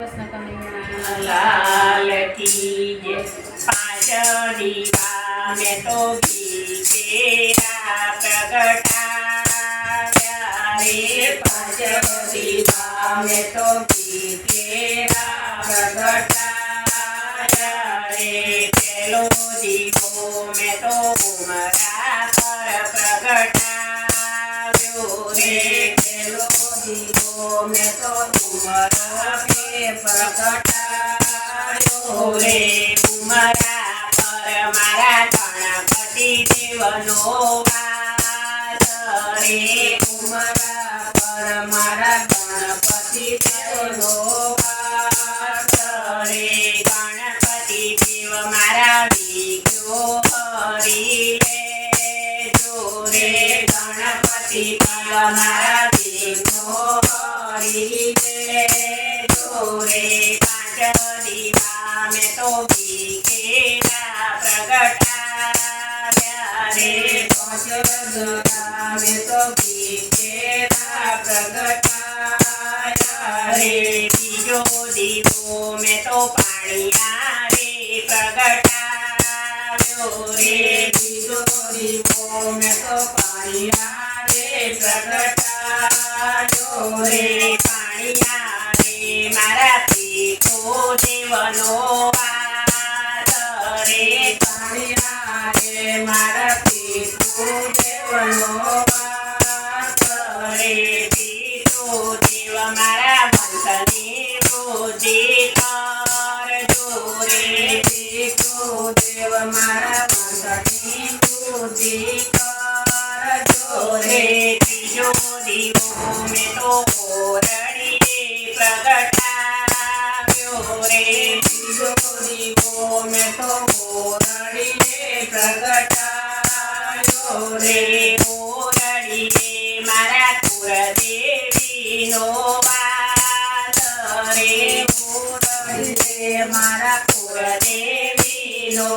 કૃષ્ણ કનૈયા લાલ કી જય પાંચ દીવા મેં તો ભીતેરા પ્રગટાવ્યા રે પાંચ દીવા મેં તો ભીતેરા પ્રગટાવ્યા રે પેલો દીવો મેં તો ઉમરા પર પ્રગટાવ્યો રે પેલો દીવો મેં તો ઉમરા પે પ્રગટાયો રે ઉમરા પર મારા ગણપતિ દેવનો વાસ રે ઉમરા પર મારા ગણપતિ દેવનો વાસ રે ગણપતિ દેવ મારા વિઘ્નો હરી લેજો રે ગણપતિ દેવ મારા વિઘ્નો હરી રે પાંચ દીવા મેં તો ભીખેરા પ્રગટાવ્યા રે પાંચ દીવા મેં તો ભીખેરા પ્રગટાવ્યા રે બીજો દીવો મેં તો પાણીયા રે પ્રગટાવ્યો રે બીજો દીવો મેં તો પાણીયા રે પ્રગટાવ્યો રે રે ત્રીજો દીવો મેં તો ઓરડીએ પ્રગટાવ્યો રે. ત્રીજો દીવો મેં તો ઓરડીએ પ્રગટાવ્યો રે. ઓરડીએ મારા કુળદેવીનો વાસ રે. ઓરડીએ મારા કુળદેવીનો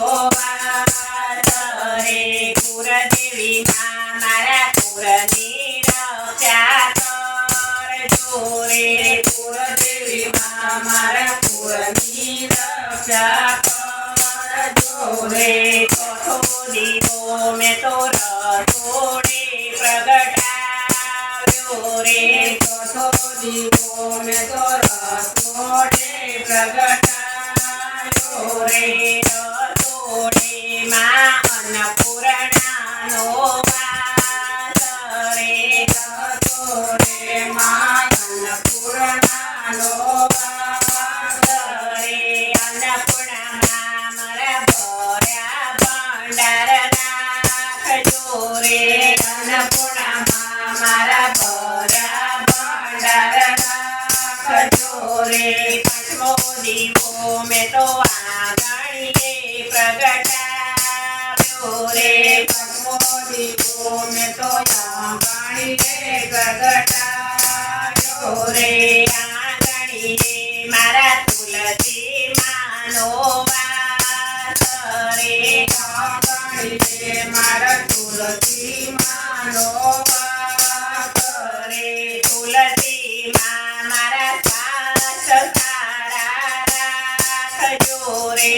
મેં તો રસોડે પ્રગટાવ્યો રે દીવો મેં તો પ્રગટાવ્યો સગો દીવો મે તો પાણી રે ગગટાયો રે મારા તુલસી માનો મારા તુલસી માનો મારા સાસ સારા રાખજો રે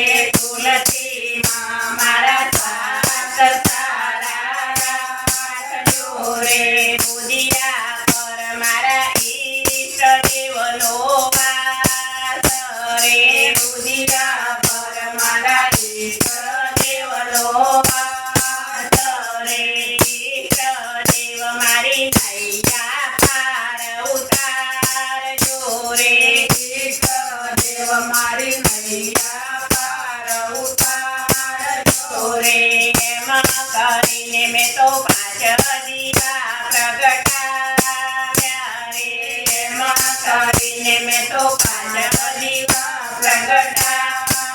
કરીને મેં તો પાંચ દીવા પ્રગટાવ્યા રે. માં કરીને મેં તો પાંચ દીવા પ્રગટાવ્યા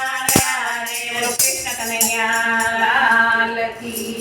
રે. કૃષ્ણ કનૈયા, લાલ કી.